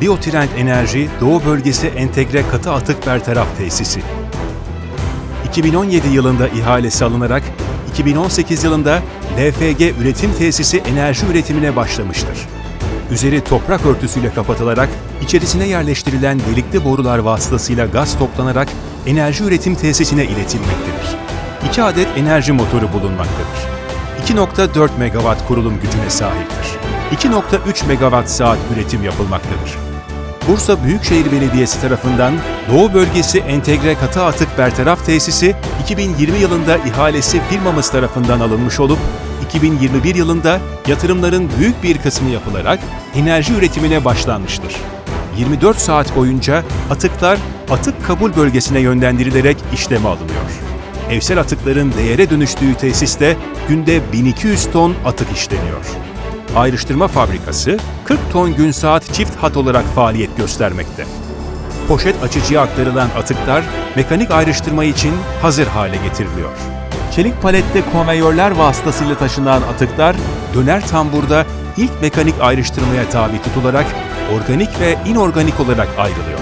Biotrend Enerji Doğu Bölgesi Entegre Katı Atık Bertaraf Tesisi. 2017 yılında ihalesi alınarak 2018 yılında LFG üretim tesisi enerji üretimine başlamıştır. Üzeri toprak örtüsüyle kapatılarak içerisine yerleştirilen delikli borular vasıtasıyla gaz toplanarak enerji üretim tesisine iletilmektedir. 2 adet enerji motoru bulunmaktadır. 2.4 megawatt kurulum gücüne sahiptir. 2.3 megawatt saat üretim yapılmaktadır. Bursa Büyükşehir Belediyesi tarafından Doğu Bölgesi Entegre Katı Atık Bertaraf Tesisi 2020 yılında ihalesi firmamız tarafından alınmış olup 2021 yılında yatırımların büyük bir kısmı yapılarak enerji üretimine başlanmıştır. 24 saat boyunca atıklar atık kabul bölgesine yönlendirilerek işleme alınıyor. Evsel atıkların değere dönüştüğü tesiste günde 1200 ton atık işleniyor. Ayrıştırma fabrikası 40 ton gün saat çift hat olarak faaliyet göstermekte. Poşet açıcıya aktarılan atıklar mekanik ayrıştırma için hazır hale getiriliyor. Çelik palette konveyörler vasıtasıyla taşınan atıklar döner tamburda ilk mekanik ayrıştırmaya tabi tutularak organik ve inorganik olarak ayrılıyor.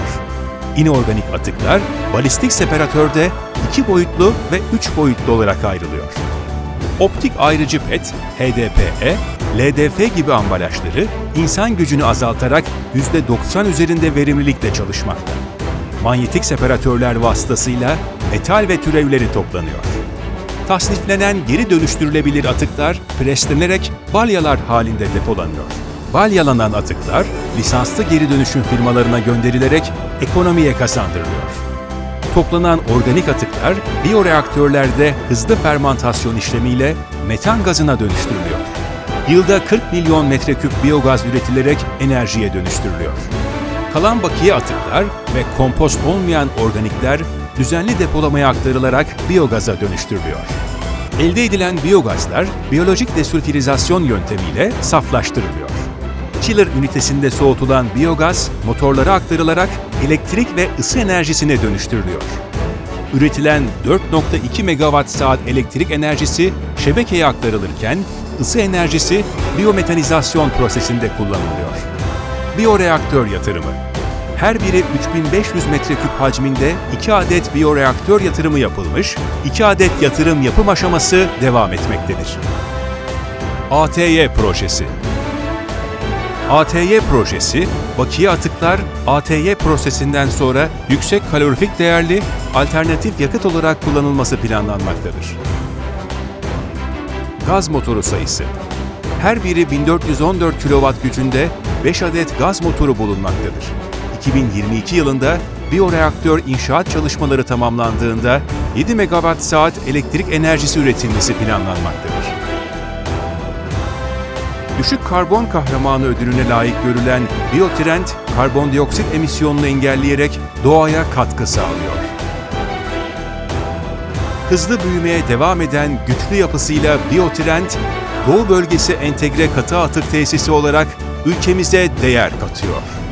İnorganik atıklar balistik separatörde iki boyutlu ve üç boyutlu olarak ayrılıyor. Optik ayrıcı PET, HDPE, LDF gibi ambalajları insan gücünü azaltarak %90 üzerinde verimlilikle çalışmakta. Manyetik separatörler vasıtasıyla metal ve türevleri toplanıyor. Tasniflenen geri dönüştürülebilir atıklar preslenerek balyalar halinde depolanıyor. Balyalanan atıklar lisanslı geri dönüşüm firmalarına gönderilerek ekonomiye kazandırılıyor. Toplanan organik atıklar biyoreaktörlerde hızlı fermantasyon işlemiyle metan gazına dönüştürülüyor. Yılda 40 milyon metreküp biyogaz üretilerek enerjiye dönüştürülüyor. Kalan bakiye atıklar ve kompost olmayan organikler düzenli depolamaya aktarılarak biyogaza dönüştürülüyor. Elde edilen biyogazlar biyolojik desülfürizasyon yöntemiyle saflaştırılıyor. Chiller ünitesinde soğutulan biyogaz motorlara aktarılarak elektrik ve ısı enerjisine dönüştürülüyor. Üretilen 4.2 megawatt saat elektrik enerjisi şebekeye aktarılırken ısı enerjisi biyometanizasyon prosesinde kullanılıyor. Biyoreaktör yatırımı her biri 3500 metreküp hacminde 2 adet biyoreaktör yatırımı yapılmış, 2 adet yatırım yapım aşaması devam etmektedir. ATY projesi ATY projesi, bakiye atıklar ATY prosesinden sonra yüksek kalorifik değerli alternatif yakıt olarak kullanılması planlanmaktadır. Gaz motoru sayısı Her biri 1414 kW gücünde 5 adet gaz motoru bulunmaktadır. 2022 yılında biyoreaktör inşaat çalışmaları tamamlandığında 7 megawatt saat elektrik enerjisi üretilmesi planlanmaktadır. Düşük karbon kahramanı ödülüne layık görülen Biotrend, karbondioksit emisyonunu engelleyerek doğaya katkı sağlıyor. Hızlı büyümeye devam eden güçlü yapısıyla Biotrend, Doğu Bölgesi Entegre Katı Atık Tesisi olarak ülkemize değer katıyor.